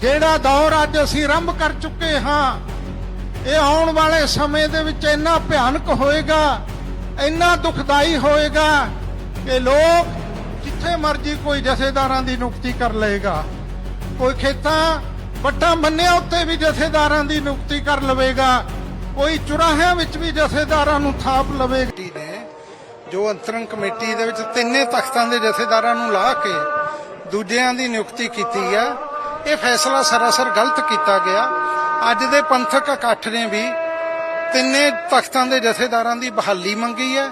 ਜਿਹੜਾ ਦੌਰ ਅੱਜ ਅਸੀਂ ਆਰੰਭ ਕਰ ਚੁੱਕੇ ਹਾਂ, ਇਹ ਆਉਣ ਵਾਲੇ ਸਮੇਂ ਦੇ ਵਿੱਚ ਇੰਨਾ ਭਿਆਨਕ ਹੋਏਗਾ, ਇੰਨਾ ਦੁਖਦਾਈ ਹੋਏਗਾ ਕਿ ਲੋਕ ਜਿੱਥੇ ਮਰਜ਼ੀ ਕੋਈ ਜਥੇਦਾਰਾਂ ਦੀ ਨਿਯੁਕਤੀ ਕਰ ਲਏਗਾ, ਕੋਈ ਖੇਤਾਂ ਵੱਟਾਂ ਬੰਨਿਆਂ ਉੱਤੇ ਵੀ ਜਥੇਦਾਰਾਂ ਦੀ ਨਿਯੁਕਤੀ ਕਰ ਲਵੇਗਾ, ਕੋਈ ਚੁਰਾਹਿਆਂ ਵਿੱਚ ਵੀ ਜਥੇਦਾਰਾਂ ਨੂੰ ਥਾਪ ਲਵੇਗਾ। ਕਮੇਟੀ ਨੇ ਜੋ ਅੰਤਰੰਗ ਕਮੇਟੀ ਦੇ ਵਿੱਚ ਤਿੰਨੇ ਤਖਤਾਂ ਦੇ ਜਥੇਦਾਰਾਂ ਨੂੰ ਲਾ ਕੇ ਦੂਜਿਆਂ ਦੀ ਨਿਯੁਕਤੀ ਕੀਤੀ ਹੈ ਇਹ ਫੈਸਲਾ ਸਰਾਸਰ ਗਲਤ ਕੀਤਾ ਗਿਆ। ਅੱਜ ਦੇ ਪੰਥਕ ਇਕੱਠ ਨੇ ਵੀ ਤਿੰਨੇ ਤਖਤਾਂ ਦੇ ਜਥੇਦਾਰਾਂ ਦੀ ਬਹਾਲੀ ਮੰਗੀ ਹੈ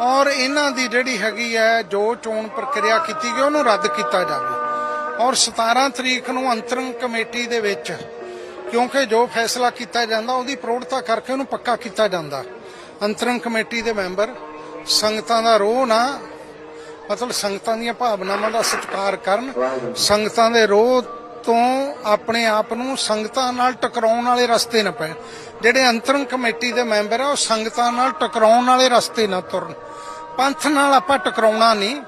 ਔਰ ਇਹਨਾਂ ਦੀ ਜਿਹੜੀ ਹੈਗੀ ਹੈ, ਜੋ ਚੋਣ ਪ੍ਰਕਿਰਿਆ ਕੀਤੀ ਗਈ, ਉਹਨੂੰ ਰੱਦ ਕੀਤਾ ਜਾਵੇ। ਔਰ 17 ਤਰੀਕ ਨੂੰ ਅੰਤਰੰਗ ਕਮੇਟੀ ਦੇ ਵਿੱਚ, ਕਿਉਂਕਿ ਜੋ ਫੈਸਲਾ ਕੀਤਾ ਜਾਂਦਾ, ਉਹਦੀ ਪ੍ਰੋੜਤਾ ਕਰਕੇ ਉਹਨੂੰ ਪੱਕਾ ਕੀਤਾ ਜਾਂਦਾ। ਅੰਤਰੰਗ ਕਮੇਟੀ ਦੇ ਮੈਂਬਰ, ਸੰਗਤਾਂ ਦਾ ਰੋਹ ਨਾ, ਮਤਲਬ ਸੰਗਤਾਂ ਦੀਆਂ ਭਾਵਨਾਵਾਂ ਦਾ ਸਤਿਕਾਰ ਕਰਨ, ਸੰਗਤਾਂ ਦੇ ਰੋਹ ਤੋਂ ਆਪਣੇ ਆਪ ਨੂੰ ਸੰਗਤਾਂ ਨਾਲ ਟਕਰਾਉਣ ਵਾਲੇ ਰਸਤੇ ਨਾ ਪੈਣ। ਜਿਹੜੇ ਅੰਤਰੰਗ ਕਮੇਟੀ ਦੇ ਮੈਂਬਰ ਆ, ਉਹ ਸੰਗਤਾਂ ਨਾਲ ਟਕਰਾਉਣ ਵਾਲੇ ਰਸਤੇ ਨਾ ਤੁਰਨ। ਪੰਥ ਨਾਲ ਆਪਾਂ ਟਕਰਾਉਣਾ ਨਹੀਂ।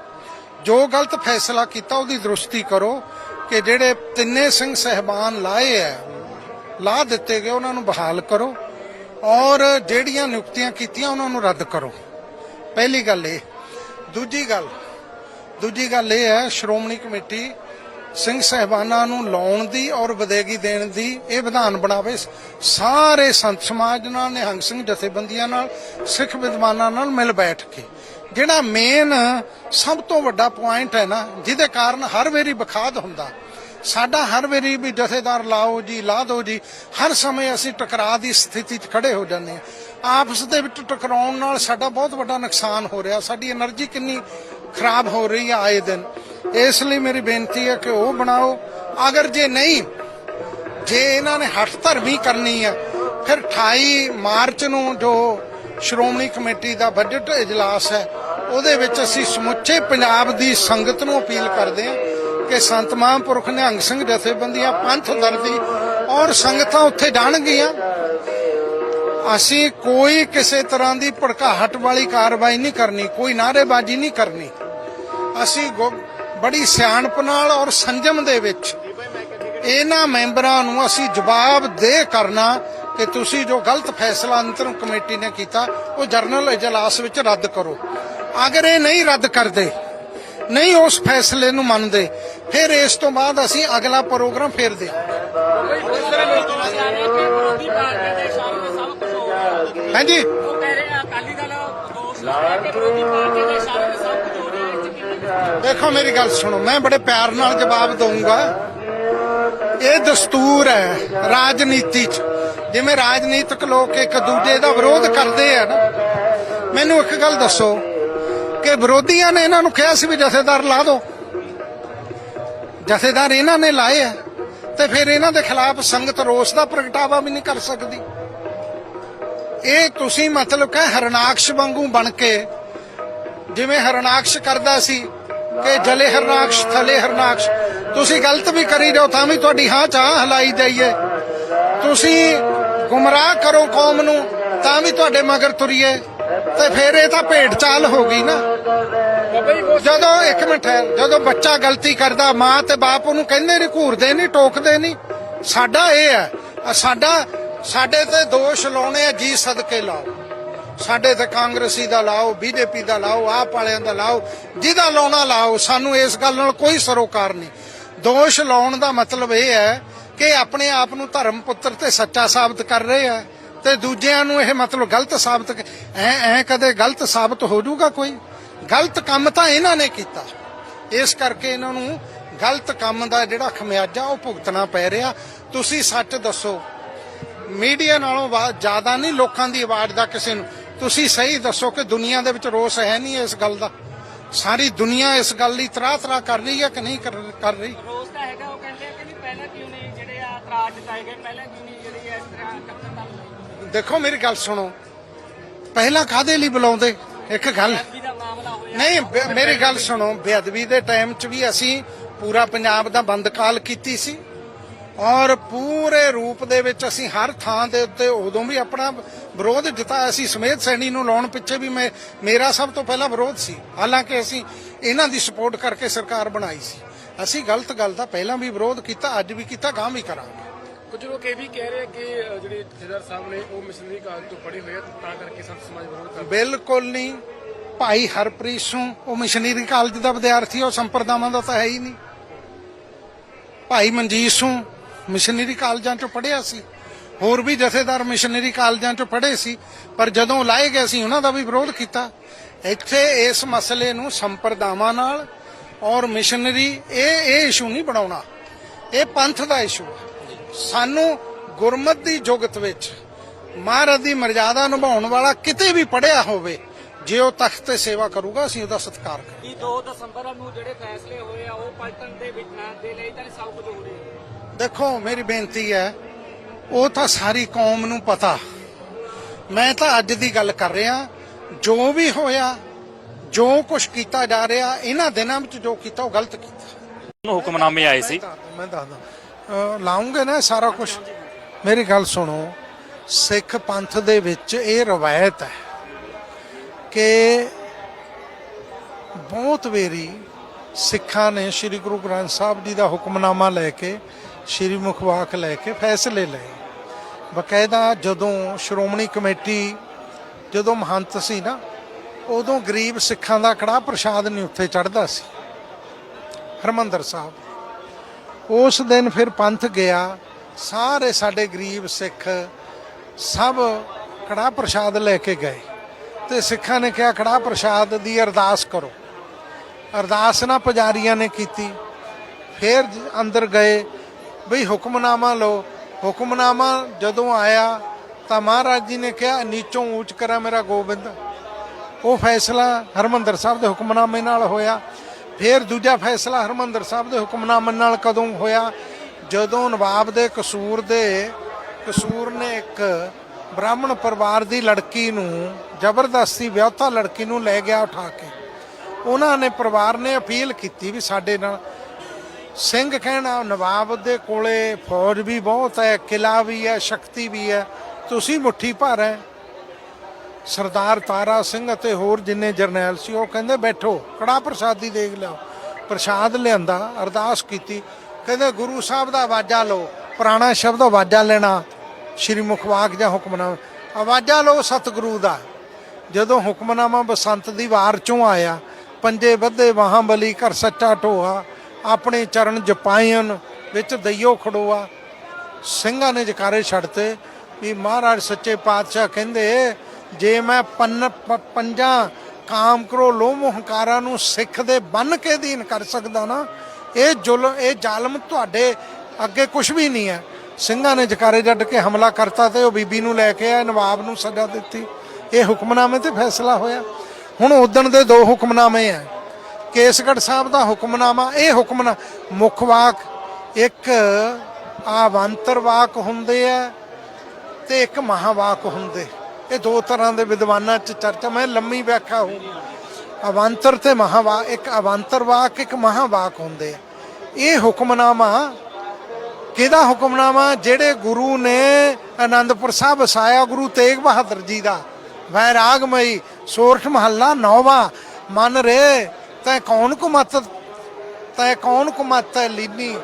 ਜੋ ਗਲਤ ਫੈਸਲਾ ਕੀਤਾ, ਉਹਦੀ ਦਰੁਸਤੀ ਕਰੋ ਕਿ ਜਿਹੜੇ ਤਿੰਨੇ ਸਿੰਘ ਸਹਿਬਾਨ ਲਾਏ ਐ ਲਾ ਦਿੱਤੇ ਗਏ, ਉਹਨਾਂ ਨੂੰ ਬਹਾਲ ਕਰੋ ਔਰ ਜਿਹੜੀਆਂ ਨਿਯੁਕਤੀਆਂ ਕੀਤੀਆਂ, ਉਹਨਾਂ ਨੂੰ ਰੱਦ ਕਰੋ। ਪਹਿਲੀ ਗੱਲ ਇਹ। ਦੂਜੀ ਗੱਲ ਦੂਜੀ ਗੱਲ ਇਹ ਹੈ, ਸ਼੍ਰੋਮਣੀ ਕਮੇਟੀ ਸਿੰਘ ਸਹਿਬਾਨਾਂ ਨੂੰ ਲਾਉਣ ਦੀ ਔਰ ਵਿਦੇਗੀ ਦੇਣ ਦੀ ਇਹ ਵਿਧਾਨ ਬਣਾਵੇ। ਸਾਰੇ ਸੰਤ ਸਮਾਜ ਨਾਲ, ਨਿਹੰਗ ਸਿੰਘ ਜਥੇਬੰਦੀਆਂ ਨਾਲ, ਸਿੱਖ ਵਿਦਵਾਨਾਂ ਨਾਲ ਮਿਲ ਬੈਠ ਕੇ। ਜਿਹੜਾ ਮੇਨ ਸਭ ਤੋਂ ਵੱਡਾ ਪੁਆਇੰਟ ਹੈ ਨਾ, ਜਿਹਦੇ ਕਾਰਨ ਹਰ ਵੇਰੀ ਬਖਾਦ ਹੁੰਦਾ। ਸਾਡਾ ਹਰ ਵੇਰੀ ਵੀ ਜਥੇਦਾਰ ਲਾਓ ਜੀ, ਲਾ ਦਿਓ ਜੀ, ਹਰ ਸਮੇਂ ਅਸੀਂ ਟਕਰਾਅ ਦੀ ਸਥਿਤੀ 'ਚ ਖੜੇ ਹੋ ਜਾਂਦੇ ਆ ਆਪਸ ਦੇ ਵਿੱਚ ਟਕਰਾਉਣ ਨਾਲ ਸਾਡਾ ਬਹੁਤ ਵੱਡਾ ਨੁਕਸਾਨ ਹੋ ਰਿਹਾ। ਸਾਡੀ એનર્ਜੀ ਕਿੰਨੀ ਖਰਾਬ ਹੋ ਰਹੀ ਹੈ ਆਏ ਦਿਨ। ਇਸ ਲਈ ਮੇਰੀ ਬੇਨਤੀ ਹੈ ਕਿ ਉਹ ਬਣਾਓ। ਅਗਰ ਜੇ ਨਹੀਂ, ਜੇ ਇਹਨਾਂ ਨੇ ਹੱਠ ਧਰਮੀ ਕਰਨੀ ਹੈ, ਫਿਰ 28 ਮਾਰਚ ਨੂੰ ਜੋ ਸ਼੍ਰੋਮਣੀ ਕਮੇਟੀ ਦਾ ਬਜਟ ਇਜਲਾਸ ਹੈ, ਉਹਦੇ ਵਿੱਚ ਅਸੀਂ ਸਮੁੱਚੇ ਪੰਜਾਬ ਦੀ ਸੰਗਤ ਨੂੰ ਅਪੀਲ ਕਰਦੇ ਹਾਂ ਕਿ ਸੰਤ ਮਹਾਂਪੁਰਖ ਨਿਹੰਗ ਸਿੰਘ ਜਥੇਬੰਦੀਆਂ ਪੰਥ ਦਰਦੀ ਔਰ ਸੰਗਤਾਂ ਉੱਥੇ ਜਾਣਗੀਆਂ। ਅਸੀਂ ਕੋਈ ਕਿਸੇ ਤਰ੍ਹਾਂ ਦੀ ਭੜਕਾਹਟ ਵਾਲੀ ਕਾਰਵਾਈ ਨਹੀਂ ਕਰਨੀ, ਕੋਈ ਨਾਅਰੇਬਾਜ਼ੀ ਨਹੀਂ ਕਰਨੀ। ਅਸੀਂ ਗੋ- ਬੜੀ ਸਿਆਣਪ ਨਾਲ ਔਰ ਸੰਜਮ ਦੇ ਵਿੱਚ। ਇਹਨਾਂ ਮੈਂਬਰਾਂ ਨੂੰ ਅਸੀਂ ਜਵਾਬ ਦੇ ਕਰਨਾ ਕਿ ਤੁਸੀਂ ਜੋ ਗਲਤ ਫੈਸਲਾ ਅੰਤਰਮ ਕਮੇਟੀ ਨੇ ਕੀਤਾ, ਉਹ ਜਰਨਲ ਇਜਲਾਸ ਵਿੱਚ ਰੱਦ ਕਰੋ। ਅਗਰ ਇਹ ਨਹੀਂ ਰੱਦ ਕਰਦੇ, ਨਹੀਂ ਉਸ ਫੈਸਲੇ ਨੂੰ ਮੰਨਦੇ, ਫਿਰ ਇਸ ਤੋਂ ਬਾਅਦ ਅਸੀਂ ਅਗਲਾ ਪ੍ਰੋਗਰਾਮ ਫੇਰ ਦੇ ਹਾਂਜੀ। ਉਹ ਕਹਿ ਰਹੇ ਅਕਾਲੀ ਦਲ ਦੋਸ਼ ਲਾ ਰਿਹਾ ਵਿਰੋਧੀ ਪਾਰਟੀ ਦੇ ਸਾਹਮਣੇ ਸਭ ਦੇਖੋ ਮੇਰੀ ਗੱਲ ਸੁਣੋ, ਮੈਂ ਬੜੇ ਪਿਆਰ ਨਾਲ ਜਵਾਬ ਦਊਂਗਾ। ਇਹ ਦਸਤੂਰ ਹੈ ਰਾਜਨੀਤੀ 'ਚ। ਜਿਵੇਂ ਰਾਜਨੀਤਿਕ ਲੋਕ ਇੱਕ ਦੂਜੇ ਦਾ ਵਿਰੋਧ ਕਰਦੇ ਆ ਨਾ, ਮੈਨੂੰ ਇੱਕ ਗੱਲ ਦੱਸੋ ਕਿ ਵਿਰੋਧੀਆਂ ਨੇ ਇਹਨਾਂ ਨੂੰ ਕਿਹਾ ਸੀ ਵੀ ਜਥੇਦਾਰ ਲਾ ਦਿਓ ਜਥੇਦਾਰ ਇਹਨਾਂ ਨੇ ਲਾਏ ਆ ਤੇ ਫਿਰ ਇਹਨਾਂ ਦੇ ਖਿਲਾਫ ਸੰਗਤ ਰੋਸ ਦਾ ਪ੍ਰਗਟਾਵਾ ਵੀ ਨਹੀਂ ਕਰ ਸਕਦੀ। ਇਹ ਤੁਸੀਂ ਮਤਲਬ ਕਿ ਹਰਨਾਕਸ਼ ਵਾਂਗੂ ਬਣ ਕੇ ਜਿਵੇਂ ਹਰਨਾਕਸ਼ ਕਰਦਾ ਸੀ ਕਿ ਜਲੇ ਹਰਨਾਕਸ਼ ਥਲੇ ਹਰਨਾਕਸ਼ ਤੁਸੀਂ ਗਲਤ ਵੀ ਕਰੀ ਜਾਓ ਤਾਂ ਵੀ ਤੁਹਾਡੀ ਹਾਂ ਚਾਹ ਹਲਾਈ ਜਾਈਏ। ਤੁਸੀਂ ਗੁੰਮਰਾਹ ਕਰੋ ਕੌਮ ਨੂੰ ਤਾਂ ਵੀ ਤੁਹਾਡੇ ਮਗਰ ਤੁਰੀਏ। ਤੇ ਫਿਰ ਇਹ ਤਾਂ ਭੇਡ ਚਾਲ ਹੋ ਗਈ ਨਾ। ਜਦੋਂ ਇੱਕ ਮਿੰਟ ਹੈ ਜਦੋਂ ਬੱਚਾ ਗਲਤੀ ਕਰਦਾ ਮਾਂ ਤੇ ਬਾਪ ਉਹਨੂੰ ਕਹਿੰਦੇ ਨਹੀਂ ਘੂਰਦੇ ਨਹੀਂ ਟੋਕਦੇ ਨਹੀਂ ਸਾਡਾ ਇਹ ਹੈ ਸਾਡਾ ਸਾਡੇ ਤੇ ਦੋਸ਼ ਲਾਉਣੇ ਆ ਜੀ ਸਦਕੇ ਲਾਓ। ਸਾਡੇ ਤੇ ਕਾਂਗਰਸੀ ਦਾ ਲਾਓ ਬੀਜੇਪੀ ਦਾ ਲਾਓ, ਆਪ ਵਾਲਿਆਂ ਦਾ ਲਾਓ, ਜਿਹਦਾ ਲਾਉਣਾ ਲਾਓ, ਸਾਨੂੰ ਇਸ ਗੱਲ ਨਾਲ ਕੋਈ ਸਰੋਕਾਰ ਨਹੀਂ। ਦੋਸ਼ ਲਾਉਣ ਦਾ ਮਤਲਬ ਇਹ ਹੈ ਕਿ ਆਪਣੇ ਆਪ ਨੂੰ ਧਰਮ ਪੁੱਤਰ ਤੇ ਸੱਚਾ ਸਾਬਤ ਕਰ ਰਹੇ ਆ ਤੇ ਦੂਜਿਆਂ ਨੂੰ ਇਹ ਮਤਲਬ ਗਲਤ ਸਾਬਤ ਕ- ਐ ਐ ਕਦੇ ਗਲਤ ਸਾਬਤ ਹੋ ਜਾਊਗਾ ਕੋਈ? ਗਲਤ ਕੰਮ ਤਾਂ ਇਹਨਾਂ ਨੇ ਕੀਤਾ। ਇਸ ਕਰਕੇ ਇਹਨਾਂ ਨੂੰ ਗਲਤ ਕੰਮ ਦਾ ਜਿਹੜਾ ਖਮਿਆਜਾ ਉਹ ਭੁਗਤਣਾ ਪੈ ਰਿਹਾ। ਤੁਸੀਂ ਸੱਚ ਦੱਸੋ। ਮੀਡੀਆ ਨਾਲੋਂ ਵਾ- ਜ਼ਿਆਦਾ ਨਹੀਂ ਲੋਕਾਂ ਦੀ ਆਵਾਜ਼ ਦਾ ਕਿਸੇ ਨੂੰ। ਤੁਸੀਂ ਸਹੀ ਦੱਸੋ ਕਿ ਦੁਨੀਆ ਦੇ ਵਿੱਚ ਰੋਸ ਹੈ ਨਹੀਂ ਇਸ ਗੱਲ ਦਾ? ਸਾਰੀ ਦੁਨੀਆ ਇਸ ਗੱਲ ਲਈ ਤਰਾਹ ਤਰਾਹ ਕਰ ਰਹੀ ਹੈ ਕਿ ਨਹੀਂ ਕਰ ਰਹੀ? ਰੋਸ ਤਾਂ ਹੈਗਾ ਉਹ ਕਹਿੰਦੇ ਕਿ ਨਹੀਂ ਪਹਿਲਾਂ ਕਿਉਂ ਨਹੀਂ ਜਿਹੜੇ ਆ ਤਰਾਜ ਜਤਾਏ ਗਏ ਪਹਿਲਾਂ ਕਿਉਂ ਨਹੀਂ ਜਿਹੜੀ ਇਸ ਤਰ੍ਹਾਂ ਦਾ ਦੇਖੋ ਮੇਰੀ ਗੱਲ ਸੁਣੋ। ਪਹਿਲਾਂ ਕਾਦੇ ਲਈ ਬੁਲਾਉਂਦੇ? ਇੱਕ ਗੱਲ। ਨਹੀਂ ਮੇਰੀ ਗੱਲ ਸੁਣੋ। ਬੇਅਦਬੀ ਦੇ ਟਾਈਮ 'ਚ ਵੀ ਅਸੀਂ ਪੂਰਾ ਪੰਜਾਬ ਦਾ ਬੰਦ ਕਾਲ ਕੀਤੀ ਸੀ। ਔਰ ਪੂਰੇ ਰੂਪ ਦੇ ਵਿੱਚ ਅਸੀਂ ਹਰ ਥਾਂ ਦੇ ਉੱਤੇ ਉਦੋਂ ਵੀ ਆਪਣਾ ਵਿਰੋਧ ਜਤਾਇਆ ਸੀ। ਸਮੇਤ ਸੈਣੀ ਨੂੰ ਲਾਉਣ ਪਿੱਛੇ ਵੀ ਮੈਂ ਮੇਰਾ ਸਭ ਤੋਂ ਪਹਿਲਾਂ ਵਿਰੋਧ ਸੀ। ਹਾਲਾਂਕਿ ਅਸੀਂ ਇਹਨਾਂ ਦੀ ਸਪੋਰਟ ਕਰਕੇ ਸਰਕਾਰ ਬਣਾਈ ਸੀ। ਅਸੀਂ ਗਲਤ ਗੱਲ ਦਾ ਪਹਿਲਾਂ ਵੀ ਵਿਰੋਧ ਕੀਤਾ ਅੱਜ ਵੀ ਕੀਤਾ ਗਾਂ ਵੀ ਕਰਾਂਗੇ। ਕੁਝ ਲੋਕ ਇਹ ਵੀ ਕਹਿ ਰਹੇ ਕਿ ਜਿਹੜੇ ਜਥੇਦਾਰ ਸਾਹਿਬ ਨੇ ਉਹ ਮਿਸ਼ਨਰੀ ਕਾਲ ਤੋਂ ਪੜੇ ਹੋਏ ਆ ਤਾਂ ਕਰਕੇ ਸੰਤ ਸਮਾਜ ਵਿਰੋਧ ਕਰ ਬਿਲਕੁਲ ਨਹੀਂ। ਭਾਈ ਹਰਪ੍ਰੀਤ ਸਿੰਘ ਉਹ ਮਿਸ਼ਨਰੀ ਕਾਲਜ ਦਾ ਵਿਦਿਆਰਥੀ ਉਹ ਸੰਪਰਦਾਵਾਂ ਦਾ ਤਾਂ ਹੈ ਹੀ ਨਹੀਂ। ਭਾਈ ਮਨਜੀਤ ਸਿੰਘ ਮਿਸ਼ਨਰੀ ਕਾਲਜਾਂ ਚੋਂ ਪੜ੍ਹਿਆ ਸੀ। ਹੋਰ ਵੀ ਜਥੇਦਾਰ ਮਿਸ਼ਨਰੀ ਕਾਲਜਾਂ ਚੋਂ ਪੜ੍ਹੇ ਸੀ ਪਰ ਜਦੋਂ ਲਾਏ ਗਏ ਸੀ ਉਹਨਾਂ ਦਾ ਵੀ ਵਿਰੋਧ ਕੀਤਾ। ਇੱਥੇ ਇਸ ਮਸਲੇ ਨੂੰ ਸੰਪਰਦਾਵਾਂ ਨਾਲ ਔਰ ਮਿਸ਼ਨਰੀ ਇਹ ਇਹ ਇਸ਼ੂ ਨਹੀਂ ਬਣਾਉਣਾ। ਇਹ ਪੰਥ ਦਾ ਇਸ਼ੂ ਹੈ ਸਾਨੂੰ ਗੁਰਮਤ ਦੀ ਜੁਗਤ ਵਿੱਚ ਮਹਾਰਾਜ ਦੀ ਮਰਜ਼ਾਦਾ ਨਿਭਾਉਣ ਵਾਲਾ ਕਿਤੇ ਵੀ ਪੜਿਆ ਹੋਵੇ ਜੇ ਉਹ ਤਖਤ ਤੇ ਸੇਵਾ ਕਰੂਗਾ ਅਸੀਂ ਉਹਦਾ ਸਤਿਕਾਰ ਕਰਾਂਗੇ। ਕੀ 2 ਦਸੰਬਰ ਨੂੰ ਜਿਹੜੇ ਫੈਸਲੇ ਹੋਏ ਆ ਉਹ ਪਲਟਨ ਦੇ ਵਿੱਚ ਦੇ ਲਈ ਤਾਂ ਸਭ ਕੁਝ ਹੋ ਰਿਹਾ। ਦੇਖੋ ਮੇਰੀ ਬੇਨਤੀ ਹੈ ਉਹ ਤਾਂ ਸਾਰੀ ਕੌਮ ਨੂੰ ਪਤਾ। ਮੈਂ ਤਾਂ ਅੱਜ ਦੀ ਗੱਲ ਕਰ ਰਿਹਾ ਜੋ ਵੀ ਹੋਇਆ ਜੋ ਕੁਝ ਕੀਤਾ ਜਾ ਰਿਹਾ ਇਹਨਾਂ ਦਿਨਾਂ ਵਿੱਚ ਜੋ ਕੀਤਾ ਉਹ ਗਲਤ ਕੀਤਾ। ਨੂੰ ਹੁਕਮਨਾਮੇ ਆਏ ਸੀ। ਮੈਂ ਦੱਸਦਾ। ਲਾਉਂਗੇ ਨਾ ਸਾਰਾ ਕੁਝ ਮੇਰੀ ਗੱਲ ਸੁਣੋ ਸਿੱਖ ਪੰਥ ਦੇ ਵਿੱਚ ਇਹ ਰਵਾਇਤ ਹੈ ਕਿ ਬਹੁਤ ਵੇਰੀ ਸਿੱਖਾਂ ਨੇ ਸ੍ਰੀ ਗੁਰੂ ਗ੍ਰੰਥ ਸਾਹਿਬ ਜੀ ਦਾ ਹੁਕਮਨਾਮਾ ਲੈ ਕੇ ਸ੍ਰੀ ਮੁਖਵਾਕ ਲੈ ਕੇ ਫੈਸਲੇ ਲਏ। ਬਕਾਇਦਾ ਜਦੋਂ ਸ਼੍ਰੋਮਣੀ ਕਮੇਟੀ, ਜਦੋਂ ਮਹੰਤ ਸੀ ਨਾ, ਉਦੋਂ ਗਰੀਬ ਸਿੱਖਾਂ ਦਾ ਕੜਾ ਪ੍ਰਸ਼ਾਦ ਨਹੀਂ ਉੱਥੇ ਚੜਦਾ ਸੀ। ਹਰਮੰਦਰ ਸਾਹਿਬ। ਉਸ ਦਿਨ ਫਿਰ ਪੰਥ ਗਿਆ, ਸਾਰੇ ਸਾਡੇ ਗਰੀਬ ਸਿੱਖ ਸਭ ਕੜਾ ਪ੍ਰਸ਼ਾਦ ਲੈ ਕੇ ਗਏ ਤੇ ਸਿੱਖਾਂ ਨੇ ਕਿਹਾ ਕੜਾ ਪ੍ਰਸ਼ਾਦ ਦੀ ਅਰਦਾਸ ਕਰੋ। ਅਰਦਾਸ ਨਾ ਪੁਜਾਰੀਆਂ ਨੇ ਕੀਤੀ, ਫਿਰ ਅੰਦਰ ਗਏ। ਬਈ ਹੁਕਮਨਾਮਾ ਲਓ। ਹੁਕਮਨਾਮਾ ਜਦੋਂ ਆਇਆ ਤਾਂ ਮਹਾਰਾਜ ਜੀ ਨੇ ਕਿਹਾ, ਨੀਚੋਂ ਉੱਚ ਕਰਾ ਮੇਰਾ ਗੋਬਿੰਦ। ਉਹ ਫੈਸਲਾ ਹਰਮੰਦਰ ਸਾਹਿਬ ਦੇ ਹੁਕਮਨਾਮੇ ਨਾਲ ਹੋਇਆ। ਫਿਰ ਦੂਜਾ ਫੈਸਲਾ ਹਰਮੰਦਰ ਸਾਹਿਬ ਦੇ ਹੁਕਮਨਾਮੇ ਨਾਲ ਕਦੋਂ ਹੋਇਆ? ਜਦੋਂ ਨਵਾਬ ਦੇ ਕਸੂਰ ਦੇ, ਕਸੂਰ ਨੇ ਇੱਕ ਬ੍ਰਾਹਮਣ ਪਰਿਵਾਰ ਦੀ ਲੜਕੀ ਨੂੰ, ਜ਼ਬਰਦਸਤੀ ਵਿਆਹਤਾ ਲੜਕੀ ਨੂੰ ਲੈ ਗਿਆ ਉਠਾ ਕੇ। ਉਹਨਾਂ ਨੇ ਪਰਿਵਾਰ ਨੇ ਅਪੀਲ ਕੀਤੀ ਵੀ ਸਾਡੇ ਨਾਲ ਸਿੰਘ ਕਹਿਣਾ, ਨਵਾਬ ਦੇ ਕੋਲੇ ਫੌਜ ਵੀ ਬਹੁਤ ਹੈ, ਕਿਲਾ ਵੀ ਹੈ, ਸ਼ਕਤੀ ਵੀ ਹੈ। ਤੁਸੀਂ ਮੁੱਠੀ ਭਰ ਹੈ। ਸਰਦਾਰ ਤਾਰਾ ਸਿੰਘ ਅਤੇ ਹੋਰ ਜਿੰਨੇ ਜਰਨੈਲ ਸੀ, ਉਹ ਕਹਿੰਦੇ, ਬੈਠੋ, ਕੜਾ ਪ੍ਰਸਾਦੀ ਦੇਖ ਲਿਓ ਪ੍ਰਸ਼ਾਦ ਲਿਆਂਦਾ, ਅਰਦਾਸ ਕੀਤੀ। ਕਹਿੰਦੇ, ਗੁਰੂ ਸਾਹਿਬ ਦਾ ਆਵਾਜ਼ਾ ਲਓ, ਪੁਰਾਣਾ ਸ਼ਬਦ ਆਵਾਜ਼ਾ ਲੈਣਾ, ਸ਼੍ਰੀ ਮੁਖਵਾਕ ਜਾਂ ਹੁਕਮਨਾਮਾ। ਆਵਾਜ਼ਾ ਲਓ, ਸਤਿਗੁਰੂ ਦਾ। ਜਦੋਂ ਹੁਕਮਨਾਮਾ ਬਸੰਤ ਦੀ ਵਾਰ ਚੋਂ ਆਇਆ, ਪੰਜੇ ਬੱਧੇ ਮਹਾਬਲੀ ਘਰ ਸੱਚਾ ਢੋਆ ਆਪਣੇ ਚਰਨ ਜਪਾਇਨ ਵਿੱਚ ਦਈਓ ਖੜੋਆ। ਸਿੰਘਾਂ ਨੇ ਜਕਾਰੇ ਛੱਡਤੇ ਵੀ ਮਹਾਰਾਜ ਸੱਚੇ ਪਾਤਸ਼ਾਹ ਕਹਿੰਦੇ, ਜੇ ਮੈਂ ਪੰਨ ਪ- ਪੰਜਾਂ ਕਾਮ ਕਰੋ ਲੋਭ ਹੰਕਾਰਾਂ ਨੂੰ ਸਿੱਖ ਦੇ ਬੰਨ ਕੇ ਅਧੀਨ ਕਰ ਸਕਦਾ ਨਾ, ਇਹ ਜ਼ੁਲਮ ਇਹ ਜ਼ਾਲਮ ਤੁਹਾਡੇ ਅੱਗੇ ਕੁਝ ਵੀ ਨਹੀਂ ਹੈ। ਸਿੰਘਾਂ ਨੇ ਜਕਾਰੇ ਜੱਡ ਕੇ ਹਮਲਾ ਕਰਤਾ ਤੇ ਉਹ ਬੀਬੀ ਨੂੰ ਲੈ ਕੇ ਆਏ, ਨਵਾਬ ਨੂੰ ਸਜ਼ਾ ਦਿੱਤੀ। ਇਹ ਹੁਕਮਨਾਮੇ ਤੇ ਫੈਸਲਾ ਹੋਇਆ। ਹੁਣ ਉਦਣ ਦੇ ਦੋ ਹੁਕਮਨਾਮੇ ਆ ਕੇਸਗੜ੍ਹ ਸਾਹਿਬ ਦਾ ਹੁਕਮਨਾਮਾ, ਇਹ ਹੁਕਮਨਾ ਮੁੱਖ ਵਾਕ, ਇੱਕ ਆਵੰਤਰ ਵਾਕ ਹੁੰਦੇ ਆ ਤੇ ਇੱਕ ਮਹਾਵਾਕ ਹੁੰਦੇ। ਇਹ ਦੋ ਤਰ੍ਹਾਂ ਦੇ ਵਿਦਵਾਨਾਂ ਚ ਚਰਚਾ, ਮੈਂ ਲੰਮੀ ਵਿਆਖਿਆ ਹੋ ਅਵੰਤਰ ਤੇ ਮਹਾਵਾ, ਇੱਕ ਅਵੰਤਰ ਵਾਕ ਇੱਕ ਮਹਾਵਾਕ ਹੁੰਦੇ ਆ। ਇਹ ਹੁਕਮਨਾਮਾ ਕਿਹਦਾ ਹੁਕਮਨਾਮਾ? ਜਿਹੜੇ ਗੁਰੂ ਨੇ ਆਨੰਦਪੁਰ ਸਾਹਿਬ ਵਸਾਇਆ ਗੁਰੂ ਤੇਗ ਬਹਾਦਰ ਜੀ ਦਾ, ਵੈਰਾਗਮਈ ਸੋਰਠ ਮਹੱਲਾ ਨੌਵਾਂ, ਮਨ ਰੇ ਤੈ ਕੌਣ ਕੁ ਮਤ ਤੈ ਕੌਣ ਕੁ ਮਤ ਹੈ ਲੀਨੀ?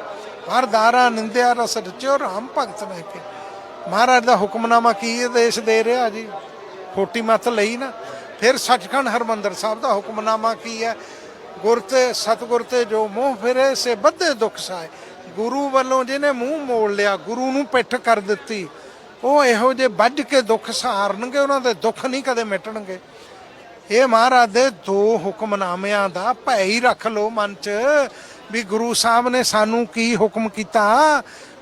ਹਰ ਦਾਰਾ ਨਿੰਦਿਆ ਰਸ ਰਚਿਓ, ਰਾਮ ਭਗਤ ਨੇ ਕੇ। ਮਹਾਰਾਜ ਦਾ ਹੁਕਮਨਾਮਾ ਕੀ ਆਦੇਸ਼ ਦੇ ਰਿਹਾ ਜੀ? ਖੋਟੀ ਮੱਤ ਲਈ ਨਾ। ਫਿਰ ਸੱਚਖੰਡ ਹਰਮੰਦਰ ਸਾਹਿਬ ਦਾ ਹੁਕਮਨਾਮਾ ਕੀ ਹੈ? ਗੁਰ ਤੇ ਸਤਿਗੁਰ ਤੇ ਜੋ ਮੋਹ ਫਿਰੇ, ਸੇ ਬੱਧੇ ਦੁੱਖ ਸਾਏ। ਗੁਰੂ ਵੱਲੋਂ ਜਿਹਨੇ ਮੂੰਹ ਮੋੜ ਲਿਆ, ਗੁਰੂ ਨੂੰ ਪਿੱਠ ਕਰ ਦਿੱਤੀ, ਉਹ ਇਹੋ ਜੇ ਵੱਜ ਕੇ ਦੁੱਖ ਸਹਾਰਨਗੇ ਉਹਨਾਂ ਦੇ ਦੁੱਖ ਨਹੀਂ ਕਦੇ ਮਿਟਣਗੇ। ਇਹ ਮਹਾਰਾਜ, ਦੇ ਦੋ ਹੁਕਮਨਾਮਿਆਂ ਦਾ ਭੈ ਹੀ ਰੱਖ ਲਓ ਮਨ 'ਚ ਵੀ ਗੁਰੂ ਸਾਹਿਬ ਨੇ ਸਾਨੂੰ ਕੀ ਹੁਕਮ ਕੀਤਾ?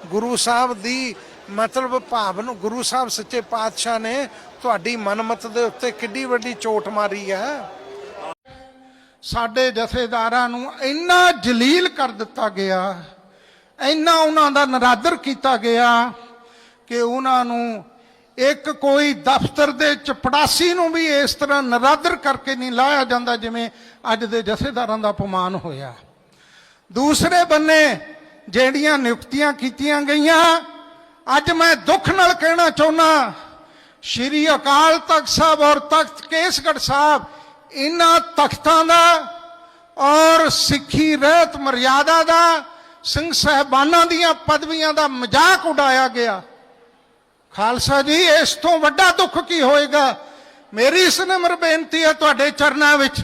ਗੁਰੂ ਸਾਹਿਬ ਦੀ ਮਤਲਬ ਭਾਵ ਨੂੰ, ਗੁਰੂ ਸਾਹਿਬ ਸੱਚੇ ਪਾਤਸ਼ਾਹ ਨੇ ਤੁਹਾਡੀ ਮਨਮਤ ਦੇ ਉੱਤੇ ਕਿੱਡੀ ਵੱਡੀ ਚੋਟ ਮਾਰੀ ਹੈ ਸਾਡੇ ਜਥੇਦਾਰਾਂ ਨੂੰ ਇੰਨਾ ਜਲੀਲ ਕਰ ਦਿੱਤਾ ਗਿਆ, ਇੰਨਾ ਉਹਨਾਂ ਦਾ ਨਰਾਦਰ ਕੀਤਾ ਗਿਆ ਕਿ ਉਹਨਾਂ ਨੂੰ ਇੱਕ ਕੋਈ ਦਫ਼ਤਰ ਦੇ ਚਪੜਾਸੀ ਨੂੰ ਵੀ ਇਸ ਤਰ੍ਹਾਂ ਨਰਾਦਰ ਕਰਕੇ ਨਹੀਂ ਲਾਇਆ ਜਾਂਦਾ ਜਿਵੇਂ ਅੱਜ ਦੇ ਜਥੇਦਾਰਾਂ ਦਾ ਅਪਮਾਨ ਹੋਇਆ। ਦੂਸਰੇ ਬੰਨੇ ਜਿਹੜੀਆਂ ਨਿਯੁਕਤੀਆਂ ਕੀਤੀਆਂ ਗਈਆਂ, ਅੱਜ ਮੈਂ ਦੁੱਖ ਨਾਲ ਕਹਿਣਾ ਚਾਹੁੰਦਾ ਸ਼੍ਰੀ ਅਕਾਲ ਤਖਤ ਸਾਹਿਬ ਔਰ ਤਖਤ ਕੇਸਗੜ੍ਹ ਸਾਹਿਬ ਇਹਨਾਂ ਤਖਤਾਂ ਦਾ ਔਰ ਸਿੱਖੀ ਰਹਿਤ ਮਰਿਆਦਾ ਦਾ, ਸਿੰਘ ਸਾਹਿਬਾਨਾਂ ਦੀਆਂ ਪਦਵੀਆਂ ਦਾ ਮਜ਼ਾਕ ਉਡਾਇਆ ਗਿਆ। ਖਾਲਸਾ ਜੀ, ਇਸ ਤੋਂ ਵੱਡਾ ਦੁੱਖ ਕੀ ਹੋਏਗਾ? ਮੇਰੀ ਸਨਮਰ ਬੇਨਤੀ ਹੈ ਤੁਹਾਡੇ ਚਰਨਾਂ ਵਿੱਚ।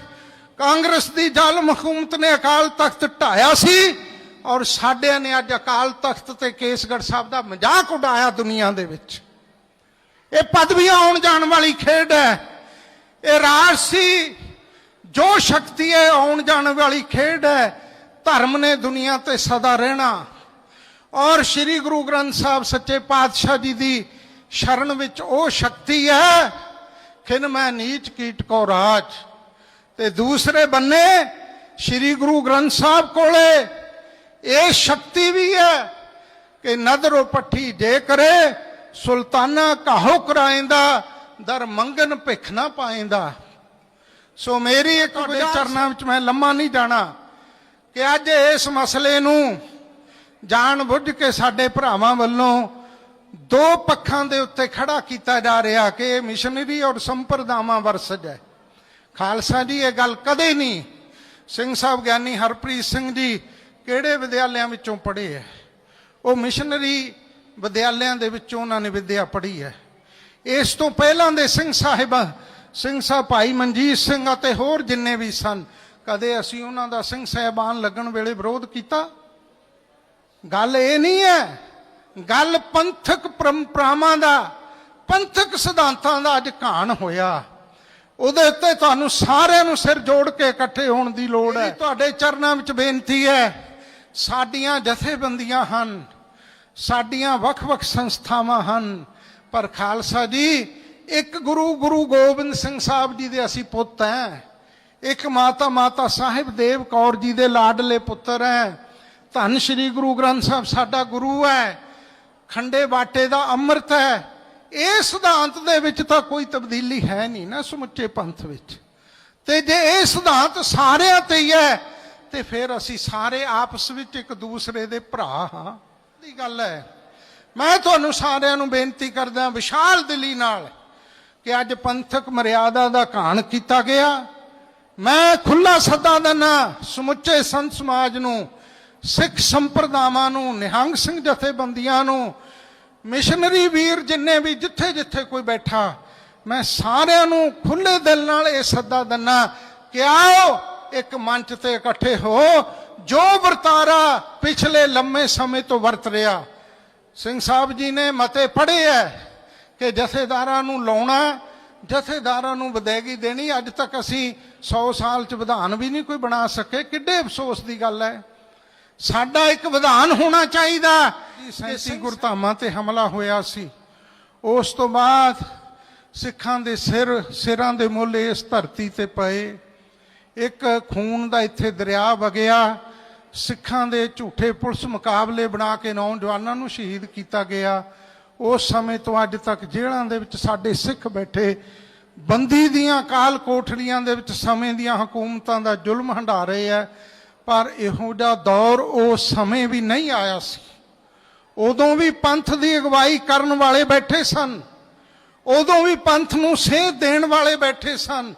ਕਾਂਗਰਸ ਦੀ ਜ਼ਾਲਮ ਹਕੂਮਤ ਨੇ ਅਕਾਲ ਤਖਤ ਢਾਇਆ ਸੀ ਔਰ ਸਾਡਿਆਂ ਨੇ ਅੱਜ ਅਕਾਲ ਤਖਤ ਤੇ ਕੇਸਗੜ੍ਹ ਸਾਹਿਬ ਦਾ ਮਜ਼ਾਕ ਉਡਾਇਆ ਦੁਨੀਆ ਦੇ ਵਿੱਚ। ਇਹ ਪਦਵੀਆਂ ਆਉਣ ਜਾਣ ਵਾਲੀ ਖੇਡ ਹੈ। ਇਹ ਰਾਜ ਸੀ, ਜੋ ਸ਼ਕਤੀ ਹੈ ਆਉਣ ਜਾਣ ਵਾਲੀ ਖੇਡ ਹੈ। ਧਰਮ ਨੇ ਦੁਨੀਆ ਤੇ ਸਦਾ ਰਹਿਣਾ। ਔਰ ਸ੍ਰੀ ਗੁਰੂ ਗ੍ਰੰਥ ਸਾਹਿਬ ਸੱਚੇ ਪਾਤਸ਼ਾਹ ਜੀ ਦੀ ਸ਼ਰਨ ਵਿੱਚ ਉਹ ਸ਼ਕਤੀ ਹੈ। ਖਿਨ ਮੈਂ ਨੀਚ ਕੀਟ ਕੋ ਰਾਜ। ਤੇ ਦੂਸਰੇ ਬੰਨੇ ਸ੍ਰੀ ਗੁਰੂ ਗ੍ਰੰਥ ਸਾਹਿਬ ਕੋਲੇ ਇਹ ਸ਼ਕਤੀ ਵੀ ਹੈ ਕਿ ਨਦਰੋ ਪੱਠੀ ਜੇ ਕਰੇ ਸੁਲਤਾਨਾ ਕਾਹੋ ਕਰਾਇੰਦਾ ਦਰ ਮੰਗਨ ਭਿਖ ਨਾ ਪਾਇੰਦਾ ਸੋ ਮੇਰੀ ਇੱਕ ਤੁਹਾਡੇ ਚਰਨਾਂ ਵਿੱਚ ਮੈਂ ਲੰਮਾ ਨਹੀਂ ਜਾਣਾ ਕਿ ਅੱਜ ਇਸ ਮਸਲੇ ਨੂੰ ਜਾਣ ਬੁੱਝ ਕੇ ਸਾਡੇ ਭਰਾਵਾਂ ਵੱਲੋਂ ਦੋ ਪੱਖਾਂ ਦੇ ਉੱਤੇ ਖੜਾ ਕੀਤਾ ਜਾ ਰਿਹਾ ਕਿ ਇਹ ਮਿਸ਼ਨਰੀ ਔਰ ਸੰਪਰਦਾਵਾਂ ਵਰਸਜ ਹੈ ਖਾਲਸਾ ਜੀ, ਇਹ ਗੱਲ ਕਦੇ ਨਹੀਂ। ਸਿੰਘ ਸਾਹਿਬ ਗਿਆਨੀ ਹਰਪ੍ਰੀਤ ਸਿੰਘ ਜੀ ਕਿਹੜੇ ਵਿਦਿਆਲਿਆਂ ਵਿੱਚੋਂ ਪੜ੍ਹੇ ਹੈ ਉਹ ਮਿਸ਼ਨਰੀ ਵਿਦਿਆਲਿਆਂ ਦੇ ਵਿੱਚੋਂ ਉਹਨਾਂ ਨੇ ਵਿਦਿਆ ਪੜ੍ਹੀ ਹੈ ਇਸ ਤੋਂ ਪਹਿਲਾਂ ਦੇ ਸਿੰਘ ਸਾਹਿਬ ਸਿੰਘ ਸਾਹਿਬ ਭਾਈ ਮਨਜੀਤ ਸਿੰਘ ਅਤੇ ਹੋਰ ਜਿੰਨੇ ਵੀ ਸਨ, ਕਦੇ ਅਸੀਂ ਉਹਨਾਂ ਦਾ ਸਿੰਘ ਸਾਹਿਬਾਨ ਲੱਗਣ ਵੇਲੇ ਵਿਰੋਧ ਕੀਤਾ? ਗੱਲ ਇਹ ਨਹੀਂ ਹੈ ਗੱਲ ਪੰਥਕ ਪਰੰਪਰਾਵਾਂ ਦਾ, ਪੰਥਕ ਸਿਧਾਂਤਾਂ ਦਾ ਅੱਜ ਘਾਣ ਹੋਇਆ। ਉਹਦੇ ਉੱਤੇ ਤੁਹਾਨੂੰ ਸਾਰਿਆਂ ਨੂੰ ਸਿਰ ਜੋੜ ਕੇ ਇਕੱਠੇ ਹੋਣ ਦੀ ਲੋੜ ਹੈ। ਤੁਹਾਡੇ ਚਰਨਾਂ ਵਿੱਚ ਬੇਨਤੀ ਹੈ। ਸਾਡੀਆਂ ਜਥੇਬੰਦੀਆਂ ਹਨ, ਸਾਡੀਆਂ ਵੱਖ-ਵੱਖ ਸੰਸਥਾਵਾਂ ਹਨ। ਪਰ ਖਾਲਸਾ ਜੀ, ਇੱਕ ਗੁਰੂ ਗੁਰੂ ਗੋਬਿੰਦ ਸਿੰਘ ਸਾਹਿਬ ਜੀ ਦੇ ਅਸੀਂ ਪੁੱਤ ਹੈ ਇੱਕ ਮਾਤਾ ਮਾਤਾ ਸਾਹਿਬ ਦੇਵ ਕੌਰ ਜੀ ਦੇ ਲਾਡਲੇ ਪੁੱਤਰ ਹੈ ਧੰਨ ਸ਼੍ਰੀ ਗੁਰੂ ਗ੍ਰੰਥ ਸਾਹਿਬ, ਸਾਡਾ ਗੁਰੂ ਹੈ ਖੰਡੇ ਬਾਟੇ ਦਾ ਅੰਮ੍ਰਿਤ ਹੈ। ਇਹ ਸਿਧਾਂਤ ਦੇ ਵਿੱਚ ਤਾਂ ਕੋਈ ਤਬਦੀਲੀ ਹੈ ਨਹੀਂ ਨਾ ਸਮੁੱਚੇ ਪੰਥ ਵਿੱਚ। ਤੇ ਜੇ ਇਹ ਸਿਧਾਂਤ ਸਾਰਿਆਂ ਤੇ ਹੀ ਹੈ, ਤੇ ਫਿਰ ਅਸੀਂ ਸਾਰੇ ਆਪਸ ਵਿੱਚ ਇੱਕ ਦੂਸਰੇ ਦੇ ਭਰਾ ਹਾਂ। ਦੀ ਗੱਲ ਹੈ। ਮੈਂ ਤੁਹਾਨੂੰ ਸਾਰਿਆਂ ਨੂੰ ਬੇਨਤੀ ਕਰਦਾ ਵਿਸ਼ਾਲ ਦਿਲੀ ਨਾਲ ਕਿ ਅੱਜ ਪੰਥਕ ਮਰਿਆਦਾ ਦਾ ਘਾਣ ਕੀਤਾ ਗਿਆ। ਮੈਂ ਖੁੱਲਾ ਸੱਦਾ ਦਿੰਦਾ ਸਮੁੱਚੇ ਸੰਤ ਸਮਾਜ ਨੂੰ ਸਿੱਖ ਸੰਪਰਦਾਵਾਂ ਨੂੰ, ਨਿਹੰਗ ਸਿੰਘ ਜਥੇਬੰਦੀਆਂ ਨੂੰ, ਮਿਸ਼ਨਰੀ ਵੀਰ ਜਿੰਨੇ ਵੀ ਜਿੱਥੇ ਜਿੱਥੇ ਕੋਈ ਬੈਠਾ, ਮੈਂ ਸਾਰਿਆਂ ਨੂੰ ਖੁੱਲੇ ਦਿਲ ਨਾਲ ਇਹ ਸੱਦਾ ਦਿੰਨਾ, ਕਿ ਆਓ ਇੱਕ ਮੰਚ ਤੇ ਇਕੱਠੇ ਹੋ, ਜੋ ਵਰਤਾਰਾ ਪਿਛਲੇ ਲੰਮੇ ਸਮੇਂ ਤੋਂ ਵਰਤ ਰਿਹਾ। ਸਿੰਘ ਸਾਹਿਬ ਜੀ ਨੇ ਮਤੇ ਪੜ੍ਹੇ ਐ ਕਿ ਜਥੇਦਾਰਾਂ ਨੂੰ ਲਾਉਣਾ, ਜਥੇਦਾਰਾਂ ਨੂੰ ਵਿਦਾਇਗੀ ਦੇਣੀ, ਅੱਜ ਤੱਕ ਅਸੀਂ 100 ਸਾਲ ਚ ਵਿਧਾਨ ਵੀ ਨਹੀਂ ਕੋਈ ਬਣਾ ਸਕੇ, ਕਿੱਡੇ ਅਫਸੋਸ ਦੀ ਗੱਲ ਹੈ ਸਾਡਾ ਇੱਕ ਵਿਧਾਨ ਹੋਣਾ ਚਾਹੀਦਾ ਕਿ ਸੀ ਗੁਰਧਾਮਾਂ ਤੇ ਹਮਲਾ ਹੋਇਆ ਸੀ। ਉਸ ਤੋਂ ਬਾਅਦ ਸਿੱਖਾਂ ਦੇ ਸਿਰ ਸਿਰਾਂ ਦੇ ਮੁੱਲ ਇਸ ਧਰਤੀ ਤੇ ਪਏ। ਇੱਕ ਖੂਨ ਦਾ ਇੱਥੇ ਦਰਿਆ ਵਗਿਆ। ਸਿੱਖਾਂ ਦੇ ਝੂਠੇ ਪੁਲਿਸ ਮੁਕਾਬਲੇ ਬਣਾ ਕੇ ਨੌਜਵਾਨਾਂ ਨੂੰ ਸ਼ਹੀਦ ਕੀਤਾ ਗਿਆ। ਉਸ ਸਮੇਂ ਤੋਂ ਅੱਜ ਤੱਕ ਜੇਲ੍ਹਾਂ ਦੇ ਵਿੱਚ ਸਾਡੇ ਸਿੱਖ ਬੈਠੇ। ਬੰਦੀ ਦੀਆਂ ਕਾਲ ਕੋਠੜੀਆਂ ਦੇ ਵਿੱਚ ਸਮੇਂ ਦੀਆਂ ਹਕੂਮਤਾਂ ਦਾ ਜ਼ੁਲਮ ਹੰਢਾ ਰਹੇ ਆ। ਪਰ ਇਹੋ ਜਿਹਾ ਦੌਰ ਉਹ ਸਮੇਂ ਵੀ ਨਹੀਂ ਆਇਆ ਸੀ। ਉਦੋਂ ਵੀ ਪੰਥ ਦੀ ਅਗਵਾਈ ਕਰਨ ਵਾਲੇ ਬੈਠੇ ਸਨ। ਉਦੋਂ ਵੀ ਪੰਥ ਨੂੰ ਸੇਧ ਦੇਣ ਵਾਲੇ ਬੈਠੇ ਸਨ।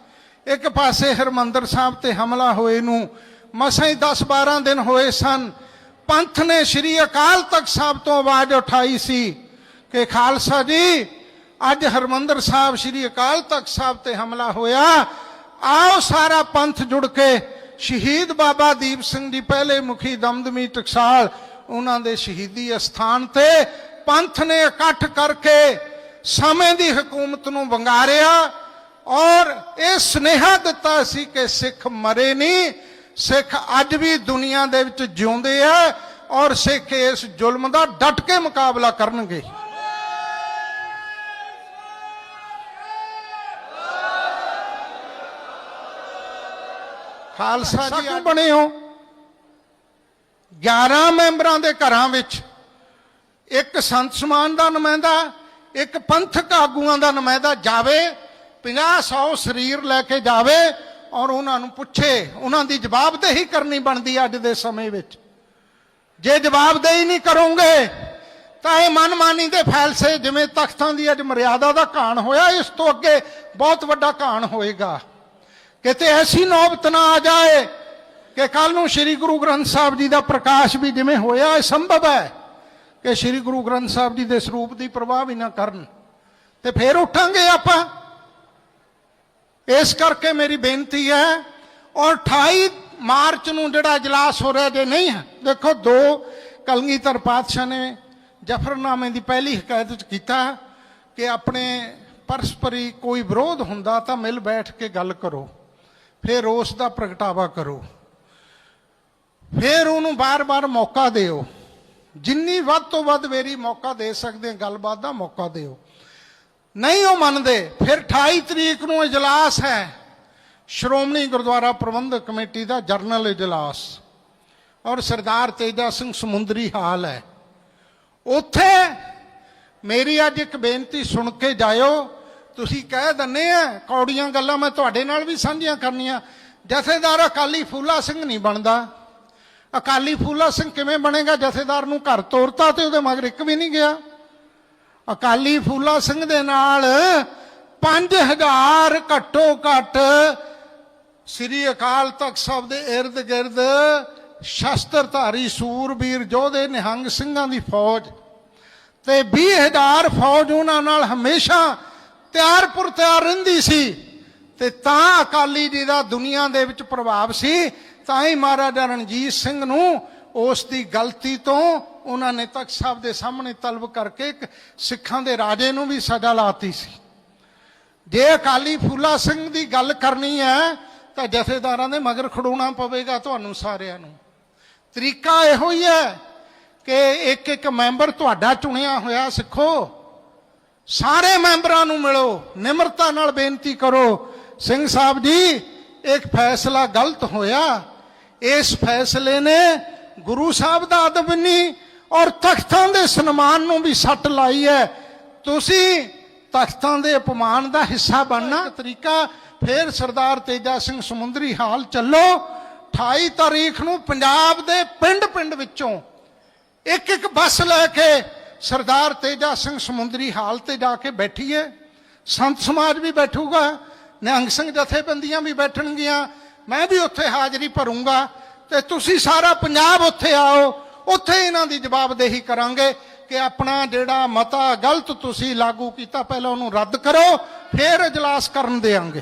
ਇੱਕ ਪਾਸੇ ਹਰਮੰਦਰ ਸਾਹਿਬ ਤੇ ਹਮਲਾ ਹੋਏ ਨੂੰ ਮਸਾਂ ਹੀ 10-12 ਦਿਨ ਹੋਏ ਸਨ। ਪੰਥ ਨੇ ਸ੍ਰੀ ਅਕਾਲ ਤਖਤ ਸਾਹਿਬ ਤੋਂ ਆਵਾਜ਼ ਉਠਾਈ ਸੀ ਕਿ, ਖਾਲਸਾ ਜੀ, ਅੱਜ ਹਰਮੰਦਰ ਸਾਹਿਬ, ਸ੍ਰੀ ਅਕਾਲ ਤਖਤ ਸਾਹਿਬ ਤੇ ਹਮਲਾ ਹੋਇਆ। ਆਓ ਸਾਰਾ ਪੰਥ ਜੁੜ ਕੇ ਸ਼ਹੀਦ ਬਾਬਾ ਦੀਪ ਸਿੰਘ ਜੀ ਪਹਿਲੇ ਮੁਖੀ ਦਮਦਮੀ ਟਕਸਾਲ, ਉਹਨਾਂ ਦੇ ਸ਼ਹੀਦੀ ਅਸਥਾਨ ਤੇ ਪੰਥ ਨੇ ਇਕੱਠ ਕਰਕੇ ਸਮੇਂ ਦੀ ਹਕੂਮਤ ਨੂੰ ਵੰਗਾਰਿਆ ਔਰ ਇਹ ਸੁਨੇਹਾ ਦਿੱਤਾ ਸੀ ਕਿ ਸਿੱਖ ਮਰੇ ਨਹੀਂ, ਸਿੱਖ ਅੱਜ ਵੀ ਦੁਨੀਆ ਦੇ ਵਿੱਚ ਜਿਉਂਦੇ ਆ ਔਰ ਸਿੱਖ ਇਸ ਜ਼ੁਲਮ ਦਾ ਡਟ ਕੇ ਮੁਕਾਬਲਾ ਕਰਨਗੇ। ਖਾਲਸਾ ਜੀ ਕਿਉਂ ਬਣੇ ਹੋ। 11 ਮੈਂਬਰਾਂ ਦੇ ਘਰਾਂ ਵਿੱਚ ਇੱਕ ਸੰਤ ਸਮਾਨ ਦਾ ਨੁਮਾਇੰਦਾ ਇੱਕ ਪੰਥਕ ਆਗੂਆਂ ਦਾ ਨੁਮਾਇੰਦਾ ਜਾਵੇ 50 100 ਸਰੀਰ ਲੈ ਕੇ ਜਾਵੇ ਔਰ ਉਹਨਾਂ ਨੂੰ ਪੁੱਛੇ ਉਹਨਾਂ ਦੀ ਜਵਾਬਦੇਹੀ ਕਰਨੀ ਬਣਦੀ ਅੱਜ ਦੇ ਸਮੇਂ ਵਿੱਚ। ਜੇ ਜਵਾਬਦੇਹੀ ਨਹੀਂ ਕਰੋਗੇ ਤਾਂ ਇਹ ਮਨਮਾਨੀ ਦੇ ਫੈਲਸੇ ਜਿਵੇਂ ਤਖਤਾਂ ਦੀ ਅੱਜ ਮਰਿਆਦਾ ਦਾ ਘਾਣ ਹੋਇਆ ਇਸ ਤੋਂ ਅੱਗੇ ਬਹੁਤ ਵੱਡਾ ਘਾਣ ਹੋਏਗਾ। ਕਿਤੇ ਐਸੀ ਨੌਬਤ ਨਾ ਆ ਜਾਏ ਕਿ ਕੱਲ ਨੂੰ ਸ੍ਰੀ ਗੁਰੂ ਗ੍ਰੰਥ ਸਾਹਿਬ ਜੀ ਦਾ ਪ੍ਰਕਾਸ਼ ਵੀ ਜਿਵੇਂ ਹੋਇਆ ਇਹ ਸੰਭਵ ਹੈ ਕਿ ਸ੍ਰੀ ਗੁਰੂ ਗ੍ਰੰਥ ਸਾਹਿਬ ਜੀ ਦੇ ਸਰੂਪ ਦੀ ਪ੍ਰਵਾਹ ਵੀ ਨਾ ਕਰਨ। ਤੇ ਫੇਰ ਉੱਠਾਂਗੇ ਆਪਾਂ। ਇਸ ਕਰਕੇ ਮੇਰੀ ਬੇਨਤੀ ਹੈ, ਔਰ 28 ਮਾਰਚ ਨੂੰ ਜਿਹੜਾ ਇਜਲਾਸ ਹੋ ਰਿਹਾ ਜੇ ਨਹੀਂ ਹੈ, ਦੇਖੋ ਦੋ ਕਲਗੀਧਰ ਪਾਤਸ਼ਾਹ ਨੇ ਜਫਰਨਾਮੇ ਦੀ ਪਹਿਲੀ ਹਕਾਇਤ ਚ ਕੀਤਾ ਕਿ ਆਪਣੇ ਪਰਸਪਰੀ ਕੋਈ ਵਿਰੋਧ ਹੁੰਦਾ ਤਾਂ ਮਿਲ ਬੈਠ ਕੇ ਗੱਲ ਕਰੋ। ਫਿਰ ਉਸ ਦਾ ਪ੍ਰਗਟਾਵਾ ਕਰੋ। ਫਿਰ ਉਹਨੂੰ ਬਾਰ-ਬਾਰ ਮੌਕਾ ਦਿਓ। ਜਿੰਨੀ ਵੱਧ ਤੋਂ ਵੱਧ ਵੇਰੀ ਮੌਕਾ ਦੇ ਸਕਦੇ, ਗੱਲਬਾਤ ਦਾ ਮੌਕਾ ਦਿਓ। ਨਹੀਂ ਉਹ ਮੰਨਦੇ, ਫਿਰ 28 ਤਰੀਕ ਨੂੰ ਇਜਲਾਸ ਹੈ। ਸ਼੍ਰੋਮਣੀ ਗੁਰਦੁਆਰਾ ਪ੍ਰਬੰਧਕ ਕਮੇਟੀ ਦਾ ਜਰਨਲ ਇਜਲਾਸ। ਔਰ ਸਰਦਾਰ ਤੇਜਾ ਸਿੰਘ ਸਮੁੰਦਰੀ ਹਾਲ ਹੈ। ਉੱਥੇ ਮੇਰੀ ਅੱਜ ਇੱਕ ਬੇਨਤੀ ਸੁਣ ਕੇ ਜਾਇਓ ਤੁਸੀਂ ਕਹਿ ਦੰਨੇ ਆ, ਕੌੜੀਆਂ ਗੱਲਾਂ ਮੈਂ ਤੁਹਾਡੇ ਨਾਲ ਵੀ ਸਾਂਝੀਆਂ ਕਰਨੀਆਂ। ਜਥੇਦਾਰ ਅਕਾਲੀ ਫੂਲਾ ਸਿੰਘ ਨਹੀਂ ਬਣਦਾ। ਅਕਾਲੀ ਫੂਲਾ ਸਿੰਘ ਕਿਵੇਂ ਬਣੇਗਾ? ਜਥੇਦਾਰ ਨੂੰ ਘਰ ਤੋਰਤਾ ਤੇ ਉਹਦੇ ਮਗਰ ਇੱਕ ਵੀ ਨਹੀਂ ਗਿਆ। ਅਕਾਲੀ ਫੂਲਾ ਸਿੰਘ ਦੇ ਨਾਲ 5000 ਘੱਟੋ ਘੱਟ ਸ੍ਰੀ ਅਕਾਲ ਤਖਤ ਸਾਹਿਬ ਦੇ ird ਗਿਰਦ ਸ਼ਸਤਰਧਾਰੀ ਸੂਰਬੀਰ ਯੋਧੇ ਨਿਹੰਗ ਸਿੰਘਾਂ ਦੀ ਫੌਜ। ਤੇ 20000 ਫੌਜ ਉਹਨਾਂ ਨਾਲ ਹਮੇਸ਼ਾ ਤਿਆਰਪੁਰ ਤਿਆਰ ਰਹਿੰਦੀ ਸੀ ਤੇ ਤਾਂ ਅਕਾਲੀ ਜੀ ਦਾ ਦੁਨੀਆ ਦੇ ਵਿੱਚ ਪ੍ਰਭਾਵ ਸੀ, ਤਾਂ ਹੀ ਮਹਾਰਾਜਾ ਰਣਜੀਤ ਸਿੰਘ ਨੂੰ ਉਸ ਦੀ ਗਲਤੀ ਤੋਂ ਉਹਨਾਂ ਨੇ ਤਖਤ ਸਾਹਿਬ ਦੇ ਸਾਹਮਣੇ ਤਲਬ ਕਰਕੇ ਸਿੱਖਾਂ ਦੇ ਰਾਜੇ ਨੂੰ ਵੀ ਸਜ਼ਾ ਲਾਤੀ ਸੀ। ਜੇ ਅਕਾਲੀ ਫੂਲਾ ਸਿੰਘ ਦੀ ਗੱਲ ਕਰਨੀ ਹੈ, ਤਾਂ ਜਥੇਦਾਰਾਂ ਦੇ ਮਗਰ ਖੜੋਣਾ ਪਵੇਗਾ ਤੁਹਾਨੂੰ ਸਾਰਿਆਂ ਨੂੰ। ਤਰੀਕਾ ਇਹੋ ਹੀ ਹੈ ਕਿ ਇੱਕ ਇੱਕ ਮੈਂਬਰ ਤੁਹਾਡਾ ਚੁਣਿਆ ਹੋਇਆ ਸਿੱਖੋ। ਸਾਰੇ ਮੈਂਬਰਾਂ ਨੂੰ ਮਿਲੋ ਨਿਮਰਤਾ ਨਾਲ ਬੇਨਤੀ ਕਰੋ। ਸਿੰਘ ਸਾਹਿਬ ਜੀ ਇੱਕ ਫੈਸਲਾ ਗਲਤ ਹੋਇਆ। ਇਸ ਫੈਸਲੇ ਨੇ ਗੁਰੂ ਸਾਹਿਬ ਦਾ ਅਦਬ ਨਹੀਂ ਔਰ ਤਖਤਾਂ ਦੇ ਸਨਮਾਨ ਨੂੰ ਵੀ ਸੱਟ ਲਾਈ ਹੈ। ਤੁਸੀਂ ਤਖਤਾਂ ਦੇ ਅਪਮਾਨ ਦਾ ਹਿੱਸਾ ਬਣਨਾ ਤਰੀਕਾ ਫਿਰ ਸਰਦਾਰ ਤੇਜਾ ਸਿੰਘ ਸਮੁੰਦਰੀ ਹਾਲ ਚੱਲੋ। 28 ਤਾਰੀਖ ਨੂੰ ਪੰਜਾਬ ਦੇ ਪਿੰਡ-ਪਿੰਡ ਵਿੱਚੋਂ ਇੱਕ ਇੱਕ ਬੱਸ ਲੈ ਕੇ ਸਰਦਾਰ ਤੇਜਾ ਸਿੰਘ ਸਮੁੰਦਰੀ ਹਾਲ ਤੇ ਜਾ ਕੇ ਬੈਠੀਏ, ਸੰਤ ਸਮਾਜ ਵੀ ਬੈਠੂਗਾ, ਨਿਹੰਗ ਸਿੰਘ ਜਥੇਬੰਦੀਆਂ ਵੀ ਬੈਠਣਗੀਆਂ, ਮੈਂ ਵੀ ਉੱਥੇ ਹਾਜ਼ਰੀ ਭਰੂੰਗਾ, ਤੇ ਤੁਸੀਂ ਸਾਰਾ ਪੰਜਾਬ ਉੱਥੇ ਆਓ, ਉੱਥੇ ਇਹਨਾਂ ਦੀ ਜਵਾਬਦੇਹੀ ਕਰਾਂਗੇ ਕਿ ਆਪਣਾ ਜਿਹੜਾ ਮਤਾ ਗਲਤ ਤੁਸੀਂ ਲਾਗੂ ਕੀਤਾ, ਪਹਿਲਾਂ ਉਹਨੂੰ ਰੱਦ ਕਰੋ, ਫਿਰ ਇਜਲਾਸ ਕਰਨ ਦੇਵਾਂਗੇ